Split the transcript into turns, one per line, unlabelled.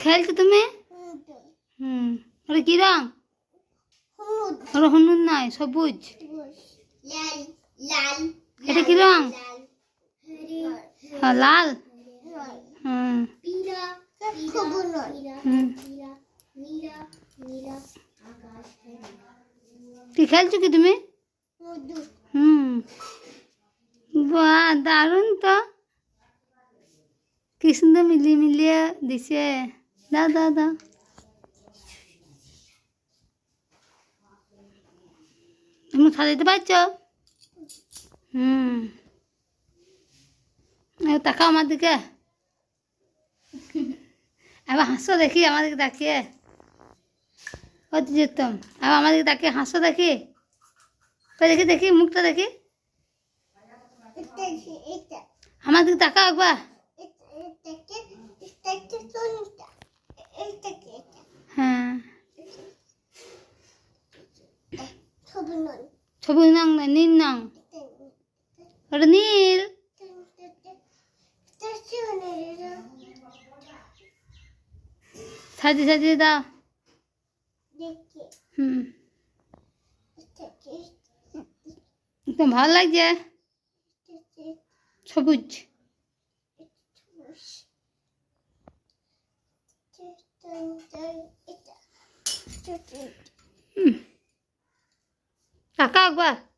খেলছো তুমি? হুম। ওটা কি রং? ওটা হলুদ নয় সবুজ। এটা কি রং? হ্যাঁ, লাল। হুম। কি খেলছো কি তুমি? হুম। বাহ দারুণ তো। কি মিলিয়ে মিলিয়ে দিছে। দাও দাও দাও। তুমি সাজাতে পারছ? হুম। তাকাও আমার দিকে। এবার হাসো দেখি আমার দিকে তাকিয়ে। কত যেতাম এবার আমার দিকে তাকিয়ে হাসো দেখি। দেখি দেখি মুখটা দেখি। আমার দিকে তাকাও একবার।
ছবি
সবুজ না নীল ওটা নীল সাজিয়ে সাজিয়ে দাও হুম একদম ভালো লাগছে সবুজ হুম Acá, água.